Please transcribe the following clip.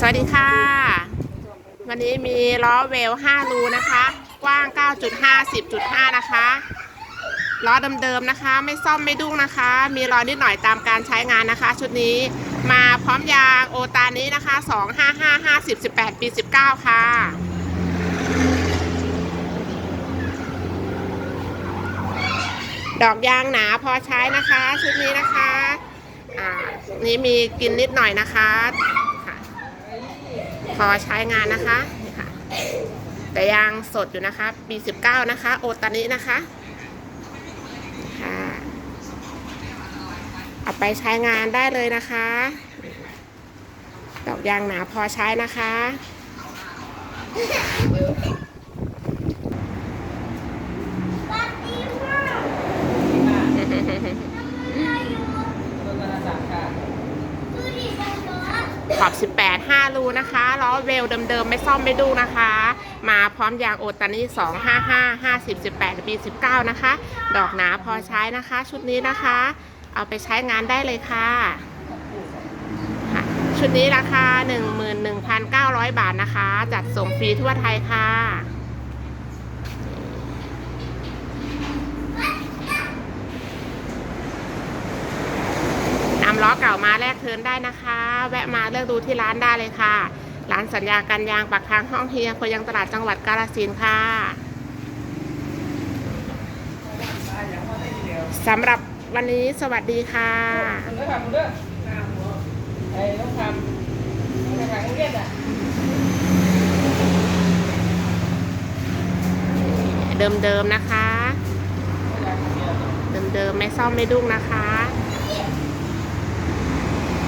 สวัสดีค่ะ วันนี้มีล้อเวล 5 รูนะคะ กว้าง 9.5 10.5 นะคะล้อเดิมๆนะคะ ไม่ซ่อมไม่ดุ้งนะคะ มีรอยนิดหน่อยตามการใช้งานนะคะ ชุดนี้มาพร้อมยางโอตานี้นะคะ 255 50 18 ปี 19 ค่ะดอกยางหนาพอใช้นะคะ ชุดนี้นะคะ อ่า นี่มีกินนิดหน่อยนะคะค่ะ พอใช้งานนะคะนี่ค่ะแต่ยางสดอยู่นะคะปี19 นะคะ โอตานินะคะค่ะเอาไปใช้งานได้เลยนะคะดอกยางหนาพอใช้นะคะ ขอบ 18 5 รูนะคะล้อเวลเดิมๆ ไม่ซ่อมไม่ดูนะคะ มาพร้อมยางโอตานี่255 50 18ปี19 นะคะ ดอกหนาพอใช้นะคะ ชุดนี้นะคะ เอาไปใช้งานได้เลยค่ะชุดนี้ราคา 11,900 บาทนะคะ จัดส่งฟรีทั่วไทยค่ะ ล้อเก่ามาแลกเทินได้นะคะ แวะมาเลือกดูที่ร้านได้เลยค่ะ ร้านสัญญากันยางปากทางห้องเฮียคยังตลาดจังหวัดกาฬสินธุ์ค่ะสำหรับวันนี้สวัสดีค่ะต้องทำต้องทำเรียนอะเดิมๆนะคะ เดิมๆไม่ซ่อมไม่ดุ้งนะคะ